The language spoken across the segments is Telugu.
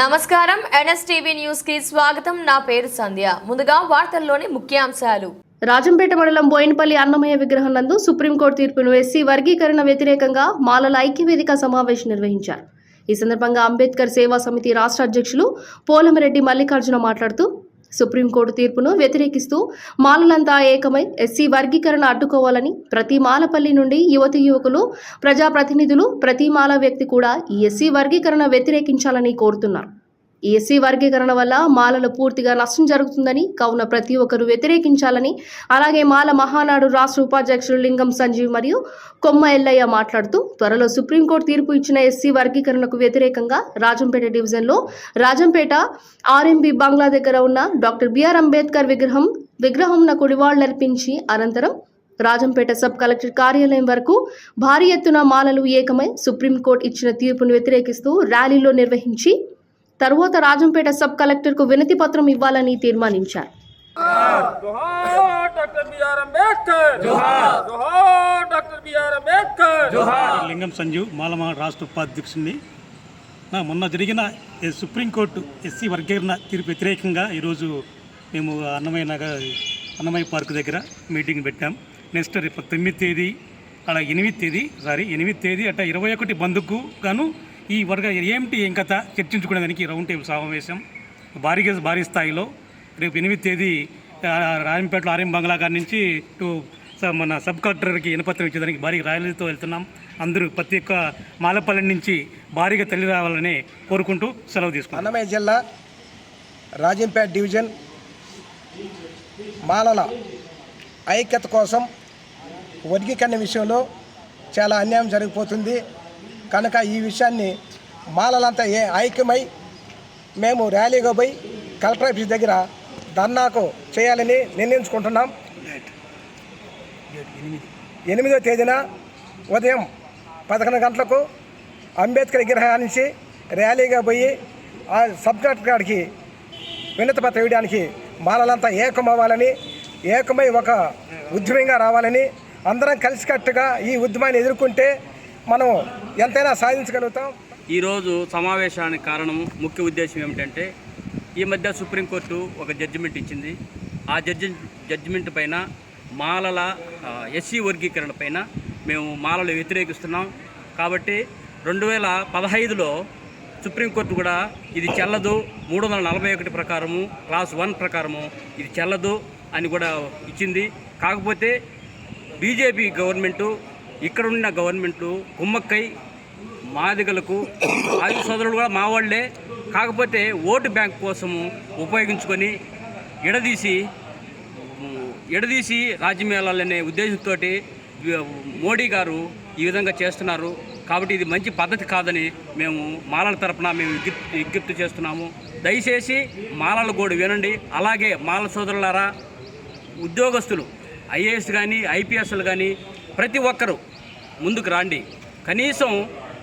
నమస్కారం. ఎన్ఎస్టీవీ న్యూస్కి స్వాగతం. నా పేరు సంధ్య. ముందుగా వార్తల్లోని ముఖ్యాంశాలు. రాజంపేట మండలం బోయినపల్లి అన్నమయ్య విగ్రహం నందు సుప్రీంకోర్టు తీర్పును ఎస్సీ వర్గీకరణ వ్యతిరేకంగా మాలల ఐక్యవేదిక సమావేశం నిర్వహించారు. ఈ సందర్భంగా అంబేద్కర్ సేవా సమితి రాష్ట్ర అధ్యక్షులు పోలమరెడ్డి మల్లికార్జున మాట్లాడుతూ సుప్రీంకోర్టు తీర్పును వ్యతిరేకిస్తూ మాలలంతా ఏకమై ఎస్సీ వర్గీకరణ అడ్డుకోవాలని ప్రతి మాలపల్లి నుండి యువతి యువకులు ప్రజాప్రతినిధులు ప్రతి మాల వ్యక్తి కూడా ఈ ఎస్సీ వర్గీకరణ వ్యతిరేకించాలని కోరుతున్నారు. ఈ వర్గీకరణ వల్ల మాలలు పూర్తిగా నష్టం జరుగుతుందని కావున ప్రతి ఒక్కరూ వ్యతిరేకించాలని అలాగే మాల మహానాడు రాష్ట్ర ఉపాధ్యక్షుడు లింగం సంజీవ్ మరియు కొమ్మ ఎల్లయ్య మాట్లాడుతూ త్వరలో సుప్రీంకోర్టు తీర్పు ఇచ్చిన ఎస్సీ వర్గీకరణకు వ్యతిరేకంగా రాజంపేట డివిజన్లో రాజంపేట ఆర్ఎంబి బంగ్లా దగ్గర ఉన్న డాక్టర్ బిఆర్ అంబేద్కర్ విగ్రహం విగ్రహంనకు నివాళులర్పించి అనంతరం రాజంపేట సబ్ కలెక్టర్ కార్యాలయం వరకు భారీ ఎత్తున మాలలు ఏకమై సుప్రీంకోర్టు ఇచ్చిన తీర్పును వ్యతిరేకిస్తూ ర్యాలీలో నిర్వహించి తరువాత రాజంపేట సబ్ కలెక్టర్కు వినతి పత్రం ఇవ్వాలని తీర్మానించారు. లింగం సంజీవ్ రాష్ట్ర ఉపాధ్యక్షుడిని నా మొన్న జరిగిన సుప్రీంకోర్టు ఎస్సీ వర్గీకరణ తీరు వ్యతిరేకంగా ఈరోజు మేము అన్నమయ్య నగర్ అన్నమయ్య పార్క్ దగ్గర మీటింగ్ పెట్టాం. నెక్స్ట్ రేపు తొమ్మిది తేదీ అలా ఎనిమిది తేదీ సారీ ఎనిమిది తేదీ అట్లా ఇరవై ఒకటి బంధుకు గాను ఈ వర్గ ఏమిటి ఏం కథ? చర్చించుకునేదానికి రౌండ్ టేబుల్ సమావేశం. భారీగా భారీ స్థాయిలో. రేపు ఎనిమిది తేదీ రాజంపేటలో ఆర్యం బంగ్లా గారి నుంచి టు మన సబ్ కలెక్టర్కి ఇనపత్రం ఇచ్చేదానికి భారీ ర్యాలీతో వెళ్తున్నాం. అందరూ ప్రతి ఒక్క మాలపల్లి నుంచి భారీగా తల్లి రావాలని కోరుకుంటూ సెలవు తీసుకున్నాం అన్నమయ్య జిల్లా రాజంపేట డివిజన్ మాలల ఐక్యత కోసం వర్గీకరణ విషయంలో చాలా అన్యాయం జరిగిపోతుంది కనుక ఈ విషయాన్ని మాలలంతా ఏ ఐక్యమై మేము ర్యాలీగా పోయి కలెక్టర్ ఆఫీస్ దగ్గర ధర్నాకు చేయాలని నిర్ణయించుకుంటున్నాం. ఎనిమిదో తేదీన ఉదయం పదకొండు గంటలకు అంబేద్కర్ విగ్రహం నుంచి ర్యాలీగా పోయి ఆ సబ్ కలెక్టర్ గారికి వినతి పత్రం ఇవ్వడానికి మాలలంతా ఏకమవ్వాలని ఏకమై ఒక ఉద్యమంగా రావాలని అందరం కలిసికట్టుగా ఈ ఉద్యమాన్ని ఎదుర్కొంటే మనం ఎంతైనా సాధించగలుగుతాం. ఈరోజు సమావేశానికి కారణం ముఖ్య ఉద్దేశం ఏమిటంటే ఈ మధ్య సుప్రీంకోర్టు ఒక జడ్జిమెంట్ ఇచ్చింది. ఆ జడ్జి జడ్జిమెంట్ పైన మాలల ఎస్సీ వర్గీకరణ పైన మేము మాలలు వ్యతిరేకిస్తున్నాం. కాబట్టి రెండు వేల పదహైదులో సుప్రీంకోర్టు కూడా ఇది చెల్లదు. మూడు వందల నలభై ఒకటి ప్రకారము క్లాస్ వన్ ప్రకారము ఇది చెల్లదు అని కూడా ఇచ్చింది. కాకపోతే బీజేపీ గవర్నమెంటు ఇక్కడున్న గవర్నమెంట్లు కుమ్మక్కై మాదిగలకు ఆది సోదరులు కూడా మా వాళ్ళే. కాకపోతే ఓటు బ్యాంక్ కోసము ఉపయోగించుకొని ఎడదీసి ఎడదీసి రాజ్యం వెళ్ళాలనే ఉద్దేశంతో మోడీ గారు ఈ విధంగా చేస్తున్నారు. కాబట్టి ఇది మంచి పద్ధతి కాదని మేము మాలల తరపున మేము విజ్ఞప్తి విజ్ఞప్తి చేస్తున్నాము. దయచేసి మాలల గోడు వినండి. అలాగే మాల సోదరులారా ఉద్యోగస్తులు ఐఏఎస్ కానీ ఐపీఎస్లు కానీ ప్రతి ఒక్కరూ ముందుకు రాండి. కనీసం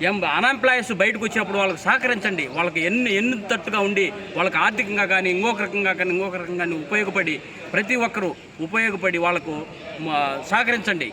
ఎం అన్ఎంప్లాయీస్ బయటకు వచ్చినప్పుడు వాళ్ళకి సహకరించండి. వాళ్ళకి ఎన్ని ఎన్ని తట్టుగా ఉండి వాళ్ళకి ఆర్థికంగా కానీ ఇంకొక రకంగా కానీ ఇంకొక రకంగా కానీ ఉపయోగపడి ప్రతి ఒక్కరూ ఉపయోగపడి వాళ్ళకు సహకరించండి.